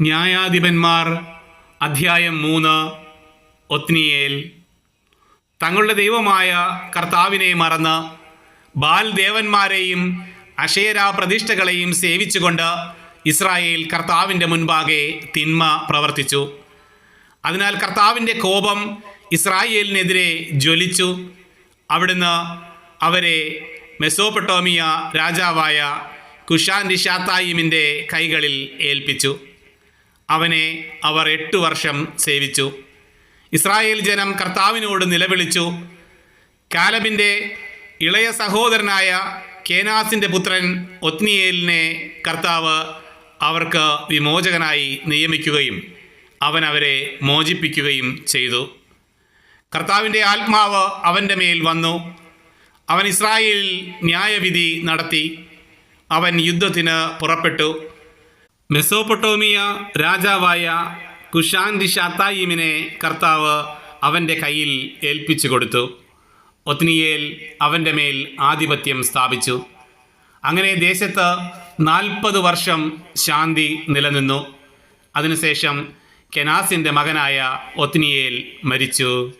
ന്യായാധിപന്മാർ അധ്യായം മൂന്ന് ഒത്നിയേൽ. തങ്ങളുടെ ദൈവമായ കർത്താവിനെ മറന്ന് ബാൽ ദേവന്മാരെയും അഷേര പ്രതിഷ്ഠകളെയും സേവിച്ചുകൊണ്ട് ഇസ്രായേൽ കർത്താവിന്റെ മുൻപാകെ തിന്മ പ്രവർത്തിച്ചു. അതിനാൽ കർത്താവിന്റെ കോപം ഇസ്രായേലിനെതിരെ ജ്വലിച്ചു. അവിടുന്ന് അവരെ മെസോപ്പൊട്ടോമിയ രാജാവായ കുഷാൻ ഷാത്തായിമിന്റെ കൈകളിൽ ഏൽപ്പിച്ചു. അവനെ അവർ എട്ട് വർഷം സേവിച്ചു. ഇസ്രായേൽ ജനം കർത്താവിനോട് നിലവിളിച്ചു. കാലബിന്റെ ഇളയ സഹോദരനായ കേനാസിന്റെ പുത്രൻ ഒത്നിയേലിനെ കർത്താവ് അവർക്ക് വിമോചകനായി നിയമിക്കുകയും അവൻ അവരെ മോചിപ്പിക്കുകയും ചെയ്തു. കർത്താവിന്റെ ആത്മാവ് അവന്റെ മേൽ വന്നു. അവൻ ഇസ്രായേലിൽ ന്യായവിധി നടത്തി. അവൻ യുദ്ധത്തിന് പുറപ്പെട്ടു. മെസോപ്പൊട്ടോമിയ രാജാവായ കുഷാന്തി ഷാത്തായിമിനെ കർത്താവ് അവന്റെ കയ്യിൽ ഏൽപ്പിച്ചു കൊടുത്തു. ഒത്നിയേൽ അവന്റെ മേൽ ആധിപത്യം സ്ഥാപിച്ചു. അങ്ങനെ ദേശത്ത് നാൽപ്പത് വർഷം ശാന്തി നിലനിന്നു. അതിനുശേഷം കെനാസിന്റെ മകനായ ഒത്നിയേൽ മരിച്ചു.